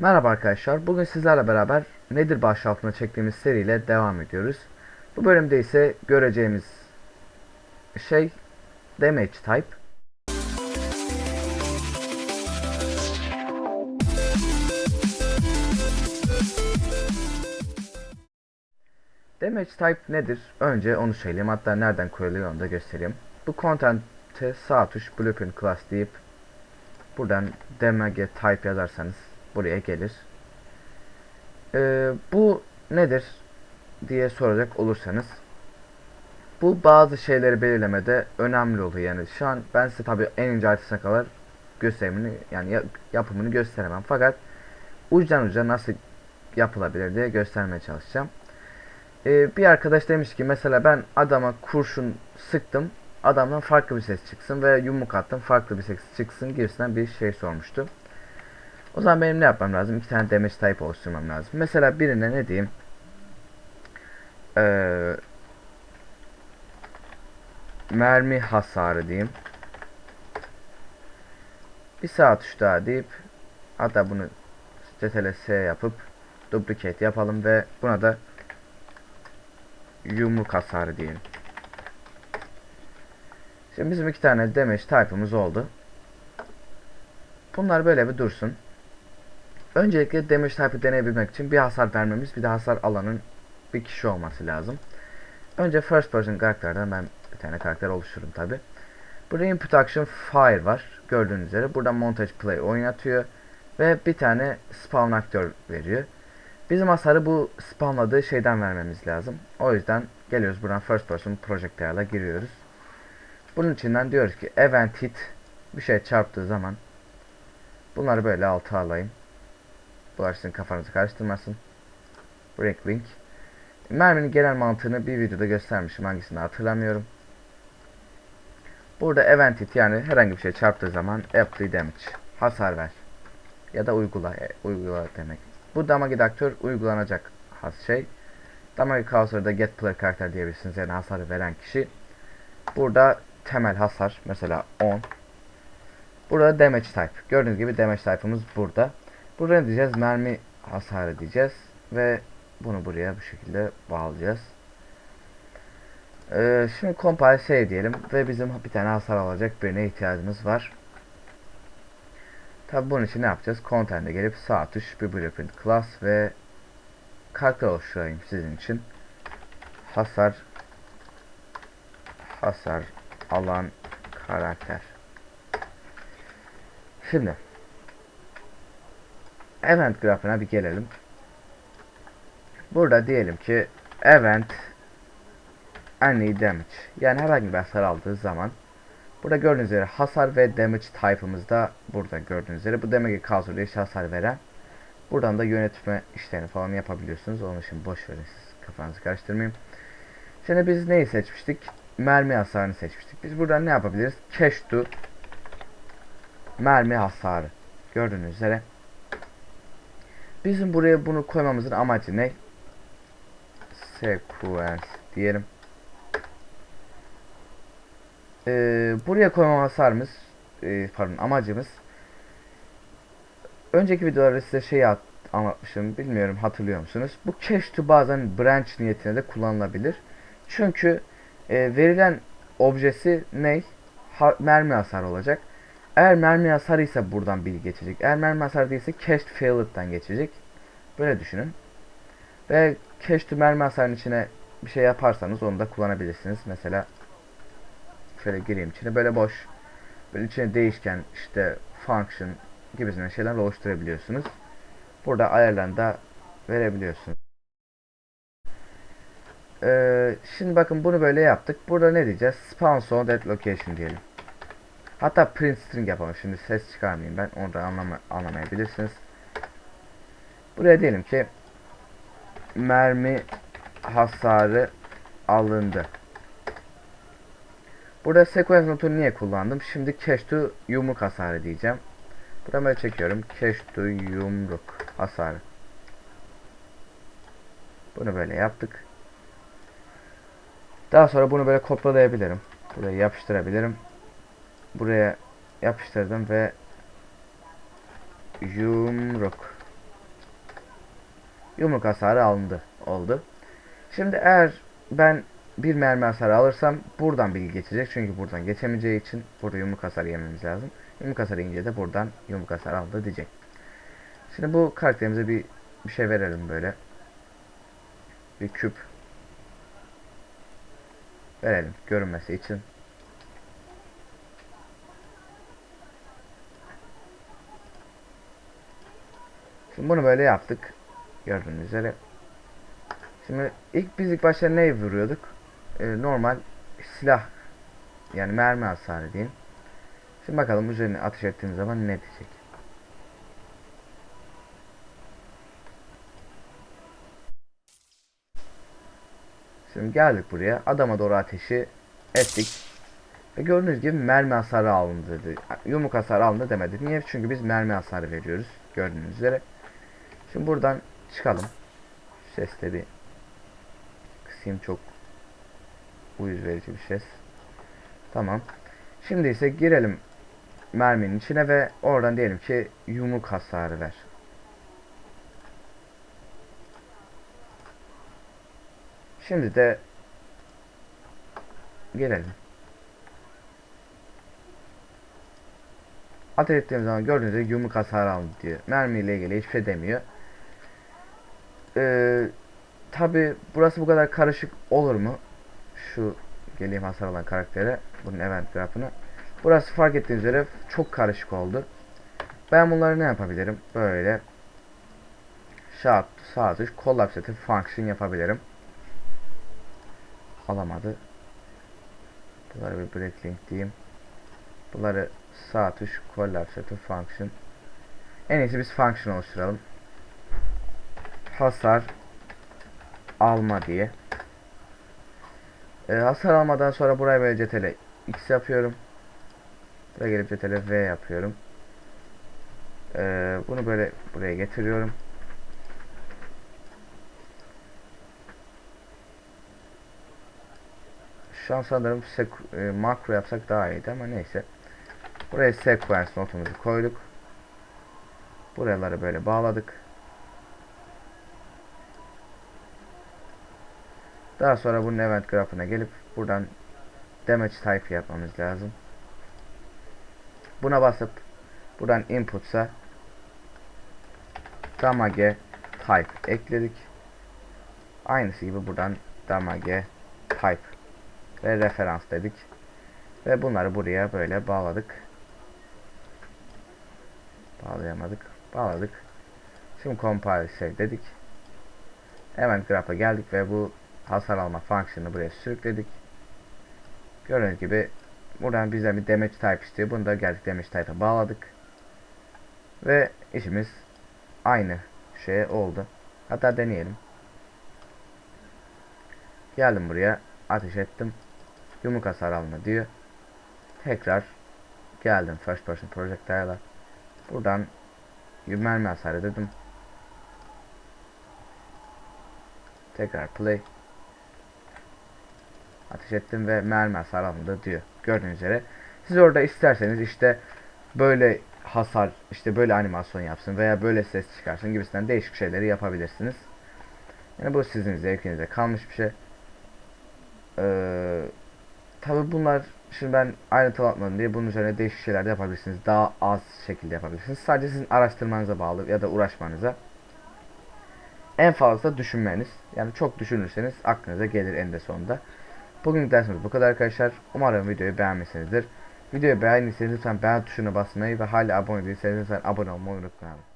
Merhaba arkadaşlar. Bugün sizlerle beraber nedir başlığı çektiğimiz seriyle devam ediyoruz. Bu bölümde ise göreceğimiz şey damage type. Damage type nedir? Önce onu söyleyeyim. Hatta nereden koyuluyor onu da göstereyim. Bu content'e sağ tuş blueprint class deyip buradan damage type yazarsanız buraya gelir. Ee, bu nedir diye soracak olursanız bu bazı şeyleri belirlemede önemli oluyor yani şu an ben size tabi en ince ayrıntısına kadar gösterimini yani ya- yapımını gösteremem fakat uçtan uca nasıl yapılabilir diye göstermeye çalışacağım. Ee, bir arkadaş demiş ki mesela ben adama kurşun sıktım adamdan farklı bir ses çıksın ve yumruk attım farklı bir ses çıksın gibisinden bir şey sormuştu. O zaman benim ne yapmam lazım? İki tane damage type oluşturmam lazım. Mesela birine ne diyeyim? Ee, mermi hasarı diyeyim. Bir sağ tuş daha deyip hatta bunu CTRL S yapıp duplicate yapalım ve buna da yumruk hasarı diyelim. Şimdi bizim iki tane damage type'ımız oldu. Bunlar böyle bir dursun. Öncelikle damage type'ı deneyebilmek için bir hasar vermemiz bir de hasar alanın bir kişi olması lazım. Önce first person karakterden ben bir tane karakter oluştururum tabi. Burada input action fire var. Gördüğünüz üzere. Burada montage play oynatıyor. Ve bir tane spawn aktör veriyor. Bizim hasarı bu spawnladığı şeyden vermemiz lazım. O yüzden geliyoruz buradan first person projectile'a giriyoruz. Bunun içinden diyoruz ki event hit bir şey çarptığı zaman bunları böyle alta alayım. Bunlar sizin kafanızı karıştırmasın. Break link. Merminin genel mantığını bir videoda göstermişim. Hangisini hatırlamıyorum. Burada event hit yani herhangi bir şey çarptığı zaman apply damage. Hasar ver. Ya da uygula. e, uygula demek. Bu damage deductor uygulanacak has şey. Damage causer'da get player karakter diyebilirsiniz. Yani hasarı veren kişi. Burada temel hasar. Mesela 10. Burada damage type. Gördüğünüz gibi damage type'ımız burada. Burada ne diyeceğiz? Mermi hasarı diyeceğiz. Ve bunu buraya bu şekilde bağlayacağız. Ee, şimdi compile save diyelim. Ve bizim bir tane hasar alacak birine ihtiyacımız var. Tabi bunun için ne yapacağız? Content'e gelip sağ tuş bir blueprint class ve karakter oluşturayım sizin için. Hasar hasar alan karakter. Şimdi event grafiğine bir gelelim. Burada diyelim ki event any damage. Yani herhangi bir hasar aldığı zaman burada gördüğünüz üzere hasar ve damage type'ımız da burada gördüğünüz üzere. Bu damage causer diye hasar veren buradan da yönetme işlerini falan yapabiliyorsunuz. Onun için boş verin siz kafanızı karıştırmayın. Şimdi biz neyi seçmiştik? Mermi hasarını seçmiştik. Biz buradan ne yapabiliriz? Cache to mermi hasarı. Gördüğünüz üzere bizim buraya bunu koymamızın amacı ne sequence diyelim. Ee, buraya koyma hasarımız e, pardon amacımız önceki videolarda size şey at, anlatmışım bilmiyorum hatırlıyor musunuz? Bu cache to bazen branch niyetine de kullanılabilir. Çünkü e, verilen objesi ne? Ha, mermi hasarı olacak. Eğer mermi hasarı ise buradan bilgi geçecek. Eğer mermi hasarı değilse cached failed'dan geçecek. Böyle düşünün. Ve cache to mermi hasarının içine bir şey yaparsanız onu da kullanabilirsiniz. Mesela şöyle gireyim içine böyle boş böyle içine değişken işte function gibisinden şeyler oluşturabiliyorsunuz. Burada ayarlarını da verebiliyorsunuz. Ee, şimdi bakın bunu böyle yaptık. Burada ne diyeceğiz? Spawn on that location diyelim. Hatta print string yapalım. Şimdi ses çıkarmayayım ben. Onu da anlama, anlamayabilirsiniz. Buraya diyelim ki mermi hasarı alındı. Burada sequence notunu niye kullandım? Şimdi cache to yumruk hasarı diyeceğim. Buradan böyle çekiyorum. Cache to yumruk hasarı. Bunu böyle yaptık. Daha sonra bunu böyle kopyalayabilirim. Buraya yapıştırabilirim. Buraya yapıştırdım ve yumruk yumruk hasarı alındı oldu. Şimdi eğer ben bir mermi hasarı alırsam buradan bilgi geçecek. Çünkü buradan geçemeyeceği için burada yumruk hasarı yememiz lazım. Yumruk hasarı yiyince de buradan yumruk hasarı aldı diyecek. Şimdi bu karakterimize bir bir şey verelim böyle. Bir küp verelim görünmesi için. Şimdi bunu böyle yaptık. Gördüğünüz üzere. Şimdi ilk biz ilk başta ne vuruyorduk? Ee, normal silah yani mermi hasarı diyeyim. Şimdi bakalım üzerine ateş ettiğimiz zaman ne diyecek. Şimdi geldik buraya. Adama doğru ateşi ettik. Ve gördüğünüz gibi mermi hasarı alındı dedi. Yumruk hasarı alındı demedi. Niye? Çünkü biz mermi hasarı veriyoruz. Gördüğünüz üzere. Şimdi buradan çıkalım. Şu sesle bir kısayım çok uyuz verici bir ses. Tamam. Şimdi ise girelim merminin içine ve oradan diyelim ki yumruk hasarı ver. Şimdi de gelelim. Ateş ettiğim zaman gördüğünüz gibi yumruk hasarı aldı diyor. Mermi ile ilgili hiçbir şey demiyor. Ee, Tabi burası bu kadar karışık olur mu? Şu geleyim hasar alan karaktere. Bunun event grafını. Burası fark ettiğiniz üzere çok karışık oldu. Ben bunları ne yapabilirim? Böyle sağ, sağ tuş collapsative function yapabilirim. Alamadı. Bunları bir breaklink diyeyim. Bunları sağ tuş collapsative function. En iyisi biz function oluşturalım. Hasar alma diye. E, hasar almadan sonra buraya böyle cetele x yapıyorum. Buraya gelip cetele v yapıyorum. E, bunu böyle buraya getiriyorum. Şu an sanırım e, makro yapsak daha iyiydi ama neyse. Buraya sequence notumuzu koyduk. Buraları böyle bağladık. Daha sonra bunun event grafına gelip buradan damage type yapmamız lazım. Buna basıp buradan input'a damage type ekledik. Aynısı gibi buradan damage type ve referans dedik. Ve bunları buraya böyle bağladık. Bağlayamadık. Bağladık. Şimdi compile save dedik. Event graph'a geldik ve bu hasar alma fonksiyonunu buraya sürükledik. Gördüğünüz gibi buradan bizden bir damage type istiyor. Bunu da geldik damage type'a bağladık. Ve işimiz aynı şey oldu. Hatta deneyelim. Geldim buraya. Ateş ettim. Yumruk hasar alma diyor. Tekrar geldim first person projectile'a. Buradan mermi hasarı dedim. Tekrar play ateş ettim ve mermi hasar alındı diyor. Gördüğünüz üzere. Siz orada isterseniz işte böyle hasar, işte böyle animasyon yapsın veya böyle ses çıkarsın gibisinden değişik şeyleri yapabilirsiniz. Yani bu sizin zevkinize kalmış bir şey. Ee, Tabi bunlar şimdi ben ayrıntılı atmadım diye bunun üzerine değişik şeyler de yapabilirsiniz. Daha az şekilde yapabilirsiniz. Sadece sizin araştırmanıza bağlı ya da uğraşmanıza. En fazla düşünmeniz. Yani çok düşünürseniz aklınıza gelir eninde sonunda. Bugün dersimiz bu kadar arkadaşlar. Umarım videoyu beğenmişsinizdir. Videoyu beğendiyseniz lütfen beğen tuşuna basmayı ve hala abone değilseniz lütfen abone olmayı unutmayın.